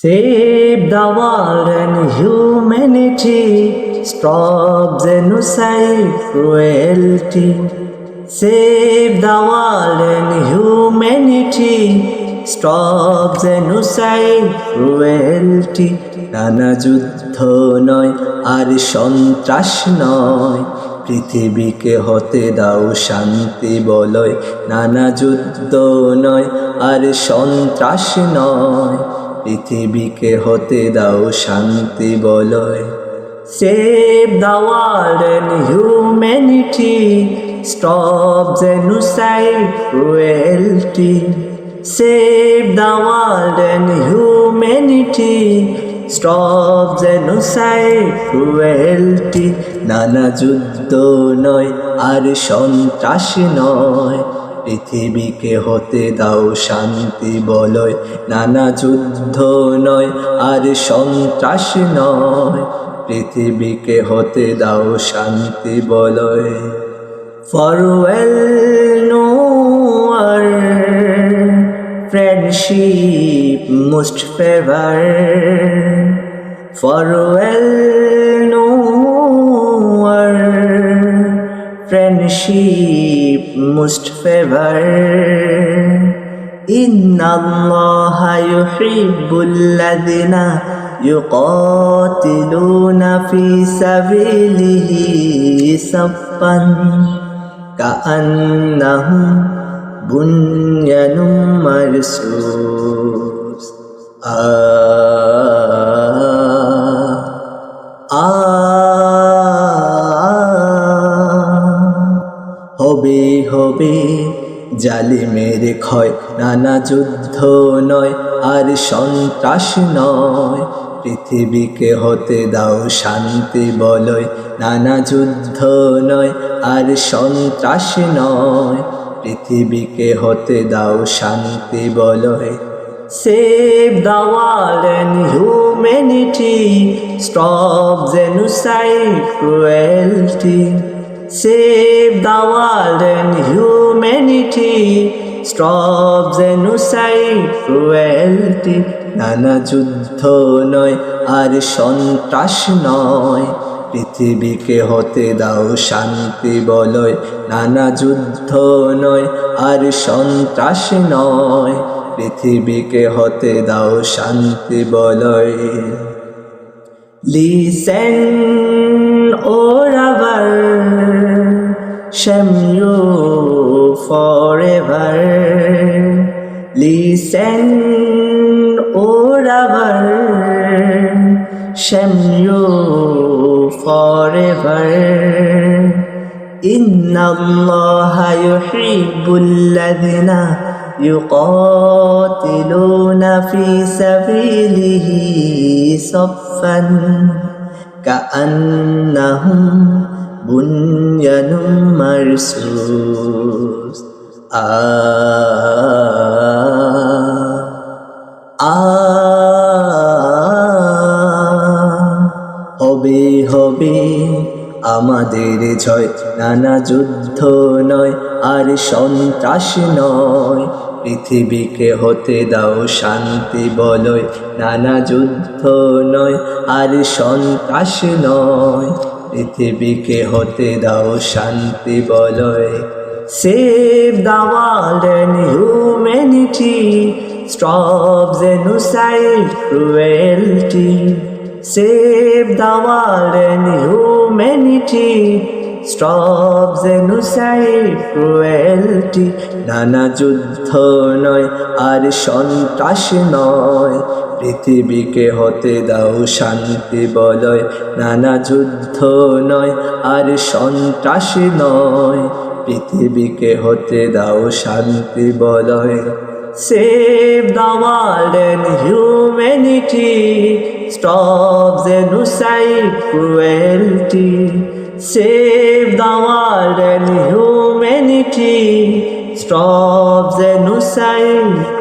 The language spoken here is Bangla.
Save the world and humanity, stop genocide, cruelty. Save the world and humanity, stop genocide, cruelty. নানা যুদ্ধ নয় আর সন্ত্রাস নয় পৃথিবীকে হতে দাও শান্তি বলয় নানা যুদ্ধ নয় আর সন্ত্রাস নয় পৃথিবীকে হতে দাও শান্তি বলয় Save the world and humanity, stop genocide, cruelty. Save the world and humanity, stop genocide, cruelty. নানা যুদ্ধ নয় আর সন্ত্রাস নয় পৃথিবীকে হতে দাও শান্তি বলয়। নানা যুদ্ধ নয়, আর সন্ত্রাস নয়। পৃথিবীকে হতে দাও শান্তি বলয়। ফরওয়েল নো আর friendship most favour. Farewell friendship most favor إن الله يحب الذين يقاتلون في سبيله صفا كأنهم بنيان مرصوص آه হবে। জালিমের ক্ষয় নানা যুদ্ধ নয় আর সন্ত্রাস নয়। পৃথিবীকে হতে দাও শান্তি বলয় নানা যুদ্ধ নয় আর সন্ত্রাস নয়। পৃথিবীকে হতে দাও শান্তি বলয়। Save the world and humanity, stop genocide, cruelty. Save the world stop genocide, cruelty. নানা যুদ্ধ নয় আর সন্ত্রাস নয় পৃথিবীকে হতে দাও শান্তি বলয় নানা যুদ্ধ নয় আর সন্ত্রাস নয় পৃথিবীকে হতে দাও শান্তি বলয় Listen, or ever, shame Shamyu forever. Inna Allah yuhibbul ladhina yuqatiluna fi sabilihi saffan ka'annahum bunyanum marsus. Ah. আমাদের জয়। নানা যুদ্ধ নয় আর সন্ত্রাস নয়। পৃথিবীকে হতে দাও শান্তি বলয়। নানা যুদ্ধ নয় আর সন্ত্রাস নয়। পৃথিবীকে হতে দাও শান্তি বলয়। Save the world and humanity, stop genocide, cruelty. Save the world and humanity, stop genocide, cruelty. নানা যুদ্ধ নয় আর সন্ত্রাস নয় পৃথিবীকে হতে দাও শান্তি বলয় নানা যুদ্ধ নয় আর সন্ত্রাস নয় পৃথিবীকে হতে দাও শান্তি বলয় the world and humanity, stop genocide, cruelty. Save the world and humanity, stop genocide.